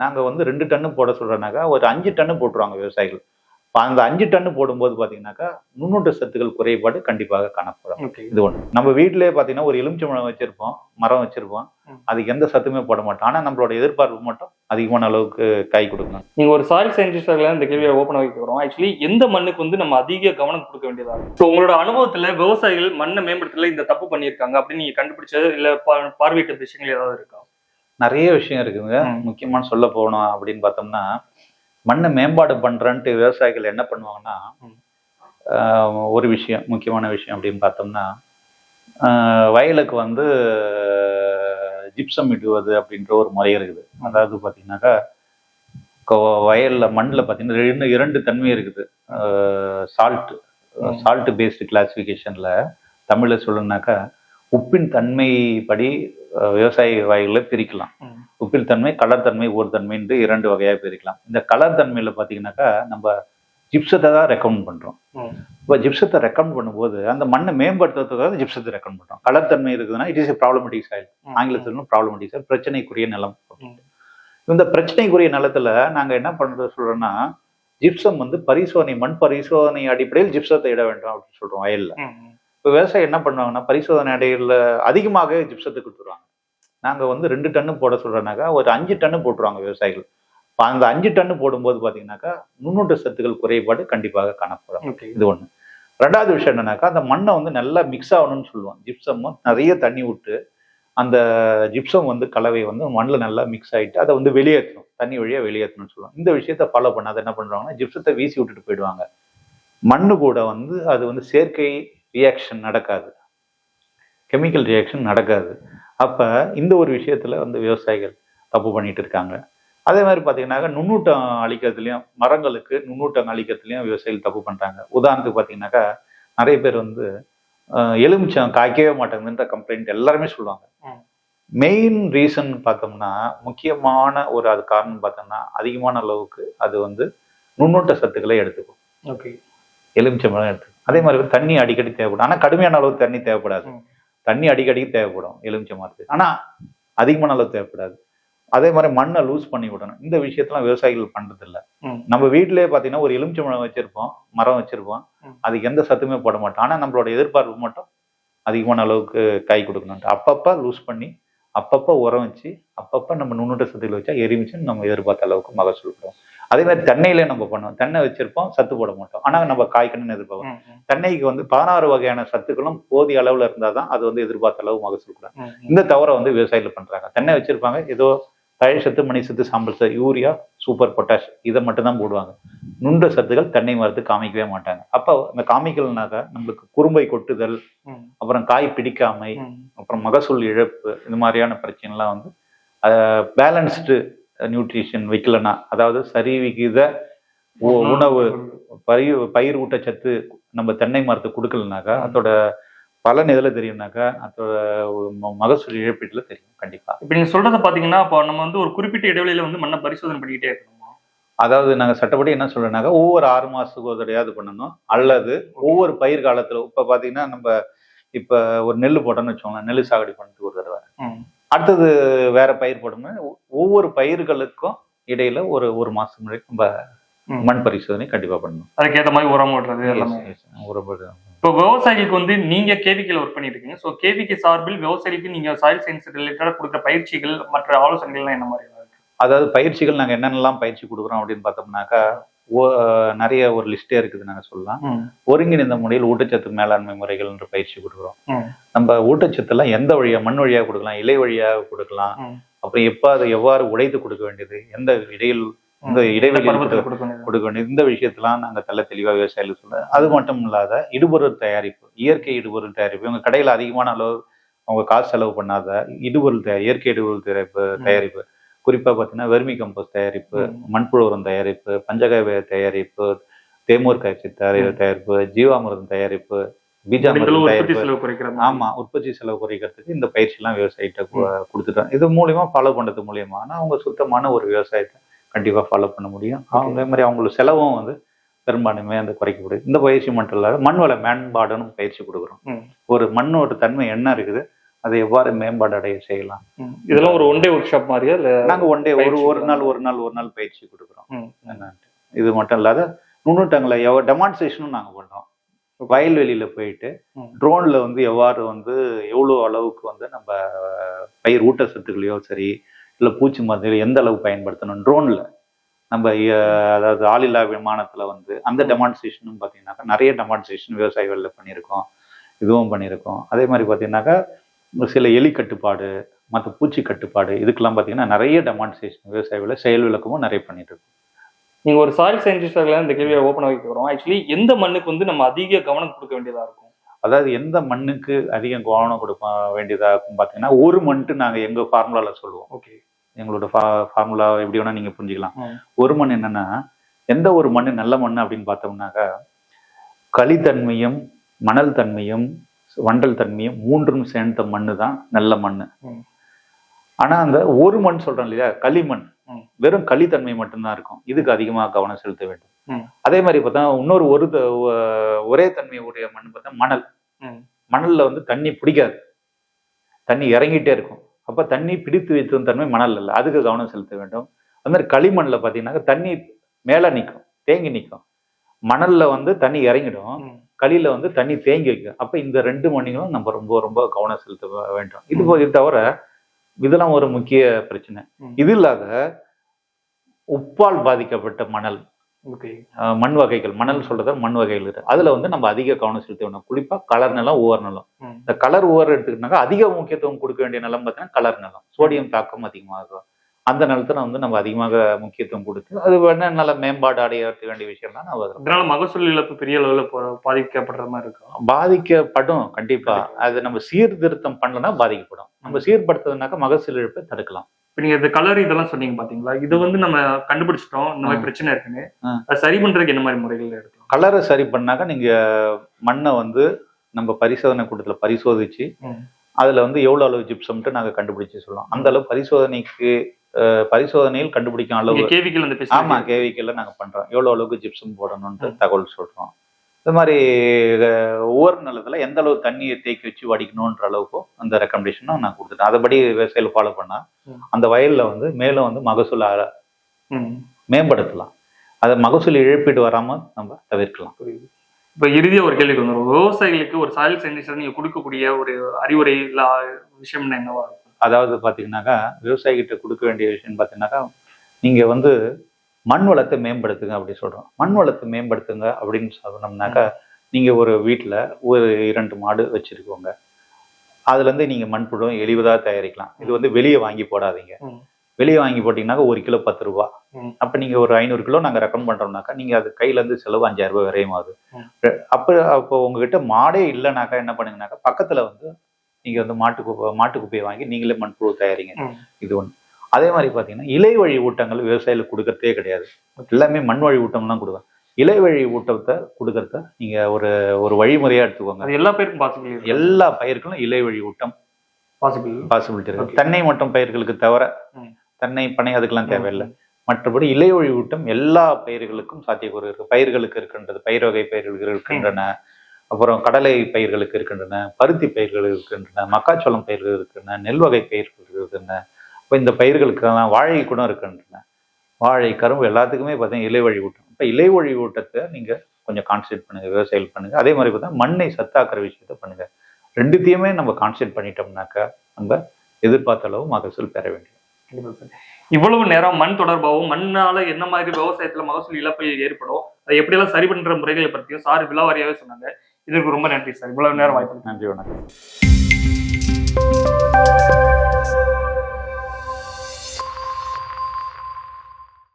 நாங்க வந்து ரெண்டு டன்னு போட சொல்றோம்னாக்கா ஒரு அஞ்சு டன்னு போட்டுருவாங்க விவசாயிகள். அந்த அஞ்சு டன்னு போடும்போது பாத்தீங்கன்னாக்கா நுண்ணூட்ட சத்துக்கள் குறைபாடு கண்டிப்பாக காணப்படும். இது ஒண்ணு. நம்ம வீட்டிலேயே பாத்தீங்கன்னா ஒரு எலுமிச்சம்பழம் வச்சிருப்போம் மரம் வச்சிருப்போம். அதுக்கு எந்த சத்துமே போட மாட்டோம். ஆனா நம்மளோட எதிர்பார்ப்பு மட்டும் அதிகமான அளவுக்கு காய் கொடுக்கணும் நீங்க ஒரு சாயில் சயின்டிஸ்டாக இந்த கேள்வியை ஓப்பன் வைக்கிறோம் ஆக்சுவலி எந்த மண்ணுக்கு வந்து நம்ம அதிக கவனம் கொடுக்க வேண்டியதா இருக்கு ஸோ உங்களோட அனுபவத்துல விவசாயிகள் மண்ணை மேம்படுத்தல இந்த தப்பு பண்ணியிருக்காங்க அப்படின்னு நீங்க கண்டுபிடிச்சது இல்ல பார்வையிட்ட விஷயங்கள் ஏதாவது இருக்கா? நிறைய விஷயம் இருக்குங்க ம். முக்கியமான சொல்ல போகணும் அப்படின்னு பார்த்தோம்னா மண்ணை மேம்பாடு பண்றேன்ட்டு விவசாயிகள் என்ன பண்ணுவாங்கன்னா ஒரு விஷயம் முக்கியமான விஷயம் அப்படின்னு பார்த்தோம்னா வயலுக்கு வந்து ஜிப்சம் இடுவது அப்படின்ற ஒரு முறை இருக்குது அதாவது பார்த்தீங்கன்னாக்கா வயல்ல மண்ணில் பார்த்தீங்கன்னா ரெண்டு இரண்டு தன்மை இருக்குது சால்ட். சால்ட் பேஸ்டு கிளாசிஃபிகேஷன்ல தமிழ்ல சொல்லணும்னாக்கா உப்பின் தன்மை படி விவசாய வயல்களை பிரிக்கலாம். ம். உப்பில் தன்மை கலர் தன்மை ஒரு தன்மைன்ட்டு இரண்டு வகையாக பிரிக்கலாம். இந்த கலர் தன்மையில பார்த்தீங்கன்னாக்கா நம்ம ஜிப்சத்தை தான் ரெக்கமெண்ட் பண்றோம். ம். இப்போ ஜிப்சத்தை ரெக்கமெண்ட் பண்ணும்போது அந்த மண்ணை மேம்படுத்துறதுக்காக ஜிப்சத்தை ரெக்கமெண்ட் பண்றோம். கலர் தன்மை இருக்குதுன்னா it is a problematic soil ஆங்கிலத்தில் ப்ராப்ளமெட்டிக் சாயில் பிரச்சனைக்குரிய நிலம். இந்த பிரச்சனைக்குரிய நிலத்துல நாங்க என்ன பண்றது சொல்றோம்னா ஜிப்சம் வந்து பரிசோதனை மண் பரிசோதனை அடிப்படையில் ஜிப்சத்தை இட வேண்டும் அப்படின்னு சொல்றோம் வயல்ல. இப்போ விவசாயி என்ன பண்ணுவாங்கன்னா பரிசோதனை அடையில அதிகமாக ஜிப்சத்தை கொடுத்துருவாங்க. நாங்க வந்து ரெண்டு டன்னு போட சொல்றோம்னாக்கா ஒரு அஞ்சு டன்னு போட்டுருவாங்க விவசாயிகள். இப்ப அந்த அஞ்சு டன்னு போடும்போது பாத்தீங்கன்னாக்கா நுண்ணூட்ட சத்துக்கள் குறைபாடு கண்டிப்பாக காணப்படும். ஓகே. இது ஒண்ணு. ரெண்டாவது விஷயம் என்னன்னாக்கா அந்த மண்ணை வந்து நல்லா மிக்ஸ் ஆகணும்னு சொல்லுவோம் ஜிப்சமும் நிறைய தண்ணி விட்டு அந்த ஜிப்சம் வந்து கலவை வந்து மண்ணில் நல்லா மிக்ஸ் ஆயிட்டு அதை வந்து வெளியேற்றணும். தண்ணி வழியா வெளியேற்றணும்னு சொல்லுவோம் இந்த விஷயத்த ஃபாலோ பண்ணாத என்ன பண்றாங்கன்னா ஜிப்சத்தை வீசி விட்டுட்டு போயிடுவாங்க. மண்ணு கூட வந்து அது வந்து செயற்கை ரியாக்ஷன் நடக்காது. கெமிக்கல் ரியாக்ஷன் நடக்காது. அப்ப இந்த ஒரு விஷயத்துல வந்து விவசாயிகள் தப்பு பண்ணிட்டு இருக்காங்க. அதே மாதிரி பார்த்தீங்கன்னாக்கா நுண்ணூட்டம் அளிக்கிறதுலையும் மரங்களுக்கு நுண்ணூட்டம் அளிக்கிறதுலையும் விவசாயிகள் தப்பு பண்றாங்க. உதாரணத்துக்கு பார்த்தீங்கன்னாக்கா நிறைய பேர் வந்து எலுமிச்சம் காய்க்கவே மாட்டேங்குதுன்ற கம்ப்ளைண்ட் எல்லாருமே சொல்லுவாங்க. மெயின் ரீசன் பார்த்தோம்னா முக்கியமான ஒரு அது காரணம் பார்த்தோம்னா அதிகமான அளவுக்கு அது வந்து நுண்ணூட்ட சத்துக்களை எடுத்துக்கும். ஓகே எலுமிச்சம்பழம் எடுத்துக்கும். அதே மாதிரி தண்ணி அடிக்கடி தேவைப்படும். ஆனா கடுமையான அளவு தண்ணி தேவைப்படாது. தண்ணி அடிக்கடி தேவைப்படும் எலுமிச்சை மரத்துக்கு ஆனா அதிகமான அளவு தேவைப்படாது. அதே மாதிரி மண்ணை லூஸ் பண்ணி விடணும். இந்த விஷயத்தெல்லாம் விவசாயிகள் பண்றது இல்ல. நம்ம வீட்டிலேயே பாத்தீங்கன்னா ஒரு எலுமிச்சம்பழம் வச்சிருப்போம் மரம் வச்சிருப்போம். அதுக்கு எந்த சத்துமே போட மாட்டோம். ஆனா நம்மளோட எதிர்பார்ப்பு மட்டும் அதிகமான அளவுக்கு காய் கொடுக்கணும் அப்பப்ப லூஸ் பண்ணி அப்பப்ப உரம் வச்சு அப்பப்ப நம்ம நுண்ணூட்ட சத்துக்கள் வச்சா எரிமிச்சுன்னு நம்ம எதிர்பார்த்த அளவுக்கு மகசூல் வரும் அதே மாதிரி தென்னையிலே நம்ம பண்ணுவோம் தென்னை வச்சிருப்போம் சத்து போட மாட்டோம் ஆனா நம்ம காய்க்கணும்னு எதிர்பார்ப்போம். தென்னைக்கு வந்து பதினாறு வகையான சத்துக்களும் போதிய அளவுல இருந்தாதான் அது வந்து எதிர்பார்த்த அளவு மகசூல். ம். இந்த தவறை வந்து விவசாயிகள் பண்றாங்க தென்னை வச்சிருப்பாங்க ஏதோ தழை சத்து மணி சத்து சாம்பல் சத்து யூரியா சூப்பர் பொட்டாஷ் இதை மட்டும் தான் போடுவாங்க நுண்ட சத்துக்கள் தென்னை மரத்துக்கு காமிக்கவே மாட்டாங்க அப்போ அந்த காமிக்கல்னாக்க நம்மளுக்கு குறும்பை கொட்டுதல். அப்புறம் காய் பிடிக்காமை. அப்புறம் மகசூல் இழப்பு இந்த மாதிரியான பிரச்சனைலாம் வந்து பேலன்ஸ்டு நியூட்ரிஷன் வைக்கலனா அதாவது சரி விகித உணவு பயிர் பயிர் ஊட்டச்சத்து நம்ம தென்னை மரத்துக்கு கொடுக்கலனாக்கா. அதோட பலன் எதுல தெரியும்னாக்கா அதோட மகசூல் இழப்பீட்டுல தெரியும் கண்டிப்பா. இப்ப நீங்க சொல்றத பாத்தீங்கன்னா அப்போ நம்ம வந்து ஒரு குறிப்பிட்ட இடைவெளியில வந்து மண்ணை பரிசோதனை பண்ணிக்கிட்டே இருக்கணுமா? அதாவது நாங்க சட்டப்படி என்ன சொல்றோம்னாக்கா ஒவ்வொரு ஆறு மாசத்துக்கு ஒரு தடையாவது பண்ணணும். அல்லது ஒவ்வொரு பயிர் காலத்துல இப்ப பாத்தீங்கன்னா நம்ம இப்ப ஒரு நெல் போட்டோம்னு வச்சோங்களேன் நெல் சாகுடி பண்ணிட்டு ஒரு தடவை. அடுத்தது வேற பயிர் ஒ- ஒவ்வொரு பயிர்களுக்கும் இடையில ஒரு ஒரு மாசம் முன்னாடி நம்ம. மண் பரிசோதனை கண்டிப்பா பண்ணணும். அதுக்கேற்ற மாதிரி உரம் ஓடுறது எல்லாமே. ஒரு- இப்போ விவசாயிகளுக்கு வந்து நீங்க கேவிக்கில் ஒர்க் பண்ணிட்டு இருக்கீங்க. ஸோ கேவிக்கு சார்பில் விவசாயிகளுக்கு நீங்க சாயில் சயின்ஸ் ரிலேட்டடா கொடுக்குற பயிற்சிகள் மற்ற ஆலோசனைகள்லாம் என்ன மாதிரி அதாவது பயிற்சிகள் நாங்க என்னென்னலாம் பயிற்சி கொடுக்குறோம் அப்படின்னு பார்த்தோம்னாக்கா நிறைய ஒரு லிஸ்டே இருக்குது நாங்க சொல்லலாம். ஒருங்கிணைந்த முறையில் ஊட்டச்சத்து மேலாண்மை முறைகள் என்ற பயிற்சி கொடுக்குறோம். நம்ம ஊட்டச்சத்தெல்லாம் எந்த வழியா மண் வழியா கொடுக்கலாம் இலை வழியாக கொடுக்கலாம். அப்புறம் எப்ப அதை எவ்வாறு உடைத்து கொடுக்க வேண்டியது எந்த இடையில் இந்த இடைவெளி கொடுக்க வேண்டியது இந்த விஷயத்தெல்லாம் நாங்க தெள்ள தெளிவா விவசாயிகள் சொல்ல அது மட்டும் இல்லாத இடுபொருள் தயாரிப்பு இயற்கை இடுபொருள் தயாரிப்பு இவங்க கடையில அதிகமான அளவு அவங்க காசு செலவு பண்ணாத இடுபொருள் தயார் இயற்கை இடுபொருள் தயாரிப்பு தயாரிப்பு குறிப்பா பார்த்தீங்கன்னா வெர்மி கம்போஸ்ட் தயாரிப்பு. மண்புழு உரம் தயாரிப்பு பஞ்சகவ்ய தயாரிப்பு தேமூர் காய்ச்சி தயாரி- தயாரிப்பு ஜீவாமிர்தம் தயாரிப்பு பீஜாமிர்தம் உற்பத்தி தயாரிப்பு. செலவு குறைக்கிறது ஆமா உற்பத்தி செலவு குறைக்கிறதுக்கு இந்த பயிற்சி எல்லாம் விவசாயிட்ட கு- கொடுத்துட்டோம் இது மூலியமா ஃபாலோ பண்றது மூலியமா. ஆனா அவங்க சுத்தமான ஒரு விவசாயத்தை கண்டிப்பா ஃபாலோ பண்ண முடியும். அதே மாதிரி அவங்களுக்கு செலவும் வந்து பெரும்பான்மை அந்த குறைக்கப்படுது. இந்த பயிற்சி மட்டும் இல்லாத மண் வள மேம்பாடுன்னு பயிற்சி கொடுக்குறோம். ஒரு மண்ணோட தன்மை என்ன இருக்குது? அதை எவ்வாறு மேம்பாடு அடைய செய்யலாம். இதெல்லாம் ஒரு ஒன் டே ஒர்க் ஷாப் மாதிரியா? இல்ல நாங்க ஒன் டே ஒரு ஒரு. நாள் ஒரு நாள் ஒரு நாள் பயிற்சி கொடுக்குறோம். இது மட்டும் இல்லாத நுண்ணுட்டங்களை எவ்வளோ டெமான்ஸ்ட்ரேஷனும் நாங்க பண்றோம். வயல்வெளியில போயிட்டு. ட்ரோன்ல வந்து எவ்வாறு வந்து எவ்வளோ அளவுக்கு வந்து நம்ம பயிர் ஊட்டச்சத்துக்களையோ சரி இல்ல பூச்சி மருந்துகளோ எந்த அளவு பயன்படுத்தணும்? ட்ரோன்ல நம்ம அதாவது ஆளில்லா விமானத்துல வந்து அந்த டெமான்ஸ்ட்ரேஷனும் பார்த்தீங்கன்னாக்கா நிறைய டெமான்ஸ்ட்ரேஷன் விவசாயிகள்ல பண்ணியிருக்கோம். இதுவும் பண்ணியிருக்கோம். அதே மாதிரி பார்த்தீங்கன்னாக்கா சில எலி கட்டுப்பாடு மற்ற பூச்சி கட்டுப்பாடு இதுக்கெல்லாம் பார்த்தீங்கன்னா நிறைய டெமான்ஸ்ட்ரேஷன் விவசாயிகளை செயல் விளக்கமும் நிறைய பண்ணிட்டு இருக்கோம். நீங்க ஒரு சாயில் சயின்டிஸ்டாக இந்த கேள்வியை ஓப்பன் வைக்கிறோம். ஆக்சுவலி எந்த மண்ணுக்கு வந்து நம்ம அதிக கவனம் கொடுக்க வேண்டியதா இருக்கும்? அதாவது எந்த மண்ணுக்கு அதிகம் கவனம் கொடுக்க வேண்டியதா இருக்கும் பார்த்தீங்கன்னா ஒரு மண்ட்டு நாங்கள் எங்க ஃபார்முலால சொல்லுவோம். ஓகே எங்களோட ஃபார்முலா எப்படி வேணா நீங்க புரிஞ்சுக்கலாம். ஒரு மண் என்னன்னா எந்த ஒரு மண் நல்ல மண் அப்படின்னு பார்த்தோம்னாக்கா களித்தன்மையும் மணல் தன்மையும் வண்டல் தன்மையும் மூன்றும் சேர்ந்த மண்ணு தான் நல்ல மண். ஆனா அந்த ஒரு மண் சொல்றோம் இல்லையா? களிமண். வெறும் களித்தன்மை மட்டும்தான் இருக்கும். இதுக்கு அதிகமாக கவனம் செலுத்த வேண்டும். அதே மாதிரி பார்த்தா இன்னொரு ஒரு ஒரே தன்மை உடைய மண் பார்த்தா மணல். மணல்ல வந்து தண்ணி பிடிக்காது. தண்ணி இறங்கிட்டே இருக்கும். அப்ப தண்ணி பிடித்து வைத்திருந்த தன்மை மணல் இல்லை அதுக்கு கவனம் செலுத்த வேண்டும். அது மாதிரி களிமண்ல பாத்தீங்கன்னா தண்ணி மேல நிற்கும் தேங்கி நிற்கும் மணல்ல வந்து தண்ணி இறங்கிடும். களியில வந்து தண்ணி தேங்கி வைக்கும் அப்ப இந்த ரெண்டு மணிகளும் நம்ம ரொம்ப ரொம்ப கவனம் செலுத்த வேண்டும். இது இது தவிர இதெல்லாம் ஒரு முக்கிய பிரச்சனை. இது இல்லாத உப்பால் பாதிக்கப்பட்ட மணல். மண் வகைகள். மணல் சொல்றத மண் வகைகள் இருக்கு. அதுல வந்து நம்ம அதிக கவனம் செலுத்த வேண்டும். குறிப்பா கலர் நிலம் ஓவர் நிலம். இந்த கலர் ஓவர் எடுத்துக்கிட்டாங்க அதிக முக்கியத்துவம் கொடுக்க வேண்டிய நிலம் பார்த்தீங்கன்னா கலர் நிலம். சோடியம் தாக்கம் அதிகமாகும். அந்த நிலத்துல வந்து நம்ம அதிகமாக முக்கியத்துவம் கொடுத்து அது வேணா நல்ல மேம்பாடு அடைய வேண்டிய விஷயம் தான் நம்ம இதனால மகசூல் இழப்பு பெரிய அளவுல பாதிக்கப்படுற மாதிரி இருக்கும். பாதிக்கப்படும் கண்டிப்பா. அது நம்ம சீர்திருத்தம் பண்ணலன்னா பாதிக்கப்படும். நம்ம சீர்படுத்துறதுனாக்க மகசூல் இழப்பை தடுக்கலாம். இப்ப நீங்க இந்த கலர் இதெல்லாம் சொன்னீங்க பாத்தீங்களா? இது வந்து நம்ம கண்டுபிடிச்சிட்டோம். இந்த மாதிரி. பிரச்சனை இருக்குன்னு. அது சரி பண்றதுக்கு என்ன மாதிரி முறைகள் எடுக்கலாம்? கலரை சரி பண்ணாக்க நீங்க மண்ணை வந்து நம்ம பரிசோதனை கூட்டத்துல பரிசோதிச்சு. அதுல வந்து எவ்வளவு அளவு ஜிப்சம்ட்டு நாங்க கண்டுபிடிச்சு சொல்லலாம். அந்த அளவு பரிசோதனைக்கு பரிசோதனையில் கண்டுபிடிக்கும் அளவு. கேவிக்கல் அந்த ஆமா கேவிக்கல்ல நாங்க பண்றோம். எவ்வளவு அளவுக்கு ஜிப்சம் போடணும்னு தகவல் சொல்றோம். இது மாதிரி ஒவ்வொரு நிலத்துல எந்த அளவு தண்ணியை தேக்கி வச்சு வடிக்கணுன்ற அளவுக்கும் அந்த ரெக்கமெண்டேஷனும் நான் கொடுத்துட்டேன். அதுபடி விவசாயிகள் ஃபாலோ பண்ணா ம். அந்த வயல்ல வந்து மேலும் வந்து மகசூல். மேம்படுத்தலாம். அதை மகசூல் இழப்பீடு வராம நம்ம தவிர்க்கலாம். இப்ப இறுதியா ஒரு கேள்வி வந்துடும் விவசாயிகளுக்கு ஒரு சாயில் சயின்டிஸ்ட் நீங்க கொடுக்கக்கூடிய ஒரு அறிவுரை இல்ல விஷயம் என்னவா இருக்கும்? அதாவது பாத்தீங்கன்னாக்கா விவசாயிகிட்ட கொடுக்க வேண்டிய விஷயம் பாத்தீங்கன்னாக்கா நீங்க வந்து மண் வளத்தை மேம்படுத்துங்க அப்படி சொல்றோம் மண் வளத்தை மேம்படுத்துங்க அப்படின்னு சொன்னோம்னாக்கா நீங்க ஒரு வீட்டுல ஒரு இரண்டு மாடு வச்சிருக்கோங்க அதுல இருந்து நீங்க மண்புழு எளிவதா தயாரிக்கலாம் இது வந்து வெளியே வாங்கி போடாதீங்க. வெளியே வாங்கி போட்டீங்கன்னாக்கா ஒரு கிலோ பத்து ரூபா. அப்ப நீங்க ஒரு ஐநூறு கிலோ நாங்க ரெக்கமெண்ட் பண்றோம்னாக்கா நீங்க அது கையில இருந்து செலவு அஞ்சாயிரம் ரூபாய் விரையுமாகுது ம். அப்ப அப்போ உங்ககிட்ட மாடே இல்லைனாக்கா என்ன பண்ணுங்கனாக்கா பக்கத்துல வந்து நீங்க வந்து மாட்டு குப்பை மாட்டு குப்பையை வாங்கி நீங்களே மண்புழு தயாரிங்க. இது ஒண்ணு. அதே மாதிரி பாத்தீங்கன்னா இலை வழி ஊட்டங்கள் விவசாயிகளுக்கு கொடுக்கறதே கிடையாது. எல்லாமே மண் வழி ஊட்டம் தான் கொடுவேன் இலை வழி ஊட்டத்தை கொடுக்கறத நீங்க ஒரு ஒரு வழிமுறையா எடுத்துக்கோங்க. எல்லா பேருக்கும் பாசிபிள் எல்லா பயிர்களும் இலை வழி ஊட்டம் பாசிபிள் பாசிபிலிட்டி இருக்கு. தென்னை மற்றும் பயிர்களுக்கு தவிர. தென்னை பனை அதுக்கெல்லாம் தேவையில்லை. மற்றபடி இலை வழி ஊட்டம் எல்லா பயிர்களுக்கும் சாத்தியக்கூறு இருக்கு. பயிர்களுக்கு இருக்கின்றது பயிர் வகை பயிர்களுக்கு இருக்கின்றன. அப்புறம் கடலை பயிர்களுக்கு இருக்கின்றன பருத்தி பயிர்கள் இருக்கின்றன மக்காச்சோளம் பயிர்கள் இருக்கின்றன நெல் வகை பயிர்கள் இருக்கின்றன. இப்போ இந்த பயிர்களுக்கெல்லாம் வாழை கூட இருக்கின்றன. வாழை கரும்பு எல்லாத்துக்குமே பார்த்தீங்கன்னா இலை வழி ஊட்டம் இப்போ இலை வழி ஊட்டத்தை நீங்க கொஞ்சம் கான்சன்ட்ரேட் பண்ணுங்க விவசாயிகள் பண்ணுங்க. அதே மாதிரி பார்த்தா மண்ணை சத்தாக்குற விஷயத்த பண்ணுங்க. ரெண்டுத்தையுமே நம்ம கான்சன்ட்ரேட் பண்ணிட்டோம்னாக்கா நம்ம எதிர்பார்த்த அளவு மகசூல் பெற வேண்டும் இவ்வளவு நேரம் மண் தொடர்பாகவும் மண்ணால என்ன மாதிரி விவசாயத்துல மகசூல் இழப்புகள் ஏற்படும் அதை எப்படியெல்லாம் சரி பண்ற முறைகளை பற்றியும் சார் விழாவாரியாவே சொன்னாங்க. இதற்கு ரொம்ப நன்றி சார். இவ்வளவு நேரம் வாய்ப்பு நன்றி வணக்கம்.